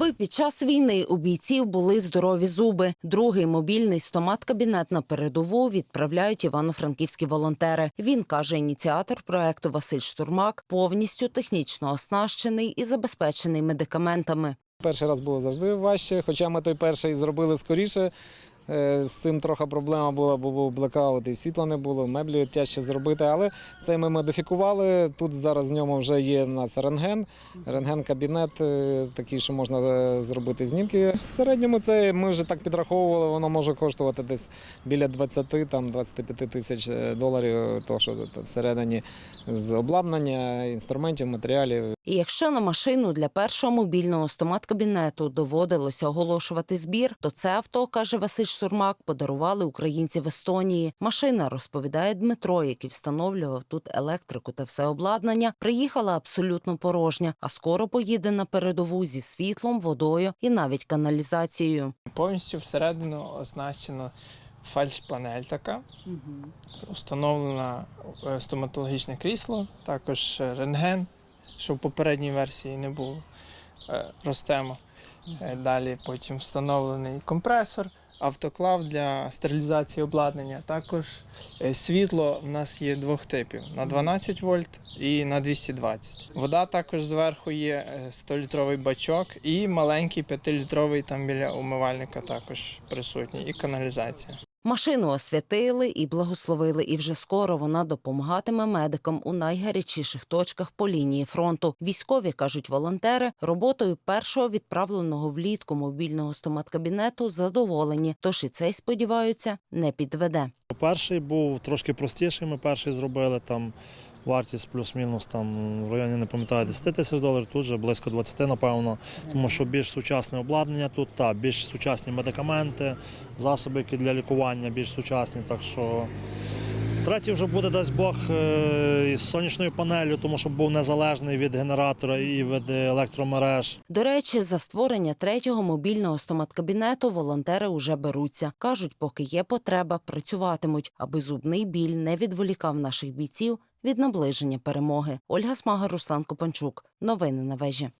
Аби під час війни у бійців були здорові зуби. Другий мобільний стомат-кабінет на передову відправляють івано-франківські волонтери. Він каже, ініціатор проекту Василь Штурмак повністю технічно оснащений і забезпечений медикаментами. Перший раз було завжди важче, хоча ми той перший зробили скоріше. Е, З цим трохи проблема була, бо був блекаут і світла не було, меблі тяжче зробити, але це ми модифікували. Тут зараз в ньому вже є в нас рентген, рентген-кабінет е, такий, що можна е, зробити знімки. В середньому це ми вже так підраховували, воно може коштувати десь біля 20 там 25 тисяч доларів, то що всередині з обладнання, інструментів, матеріалів. І якщо на машину для першого мобільного стомат-кабінету доводилося оголошувати збір, то це авто, каже Василь Штурмак, подарували українці в Естонії. Машина, розповідає Дмитро, який встановлював тут електрику та все обладнання, приїхала абсолютно порожня, а скоро поїде на передову зі світлом, водою і навіть каналізацією. Повністю всередину оснащено фальш-панель така, встановлено е, стоматологічне крісло, також рентген, що в попередній версії не було. Е, Ростемо. Е, Далі потім встановлений компресор, автоклав для стерилізації обладнання. Також е, світло в нас є двох типів: на 12 вольт і на 220. Вода також зверху є е, 100-літровий бачок і маленький 5-літровий там біля умивальника також присутній, і каналізація. Машину освятили і благословили, і вже скоро вона допомагатиме медикам у найгарячіших точках по лінії фронту. Військові кажуть волонтери, роботою першого відправленого влітку мобільного стомат-кабінету задоволені. Тож і цей сподіваються не підведе. Перший був трошки простіший. Ми перший зробили там вартість плюс-мінус там в районі не пам'ятаю 10 тисяч доларів. Тут же близько 20, напевно. Тому що більш сучасне обладнання тут, та більш сучасні медикаменти, засоби, які для лікування більш сучасні. Так що третій вже буде дасть Бог е, із сонячною панелью, тому що був незалежний від генератора і від електромереж. До речі, за створення третього мобільного стомат-кабінету волонтери уже беруться. кажуть, поки є потреба, працюватимуть, аби зубний біль не відволікав наших бійців від наближення перемоги. Ольга Смага, Руслан Копанчук. Новини на вежі.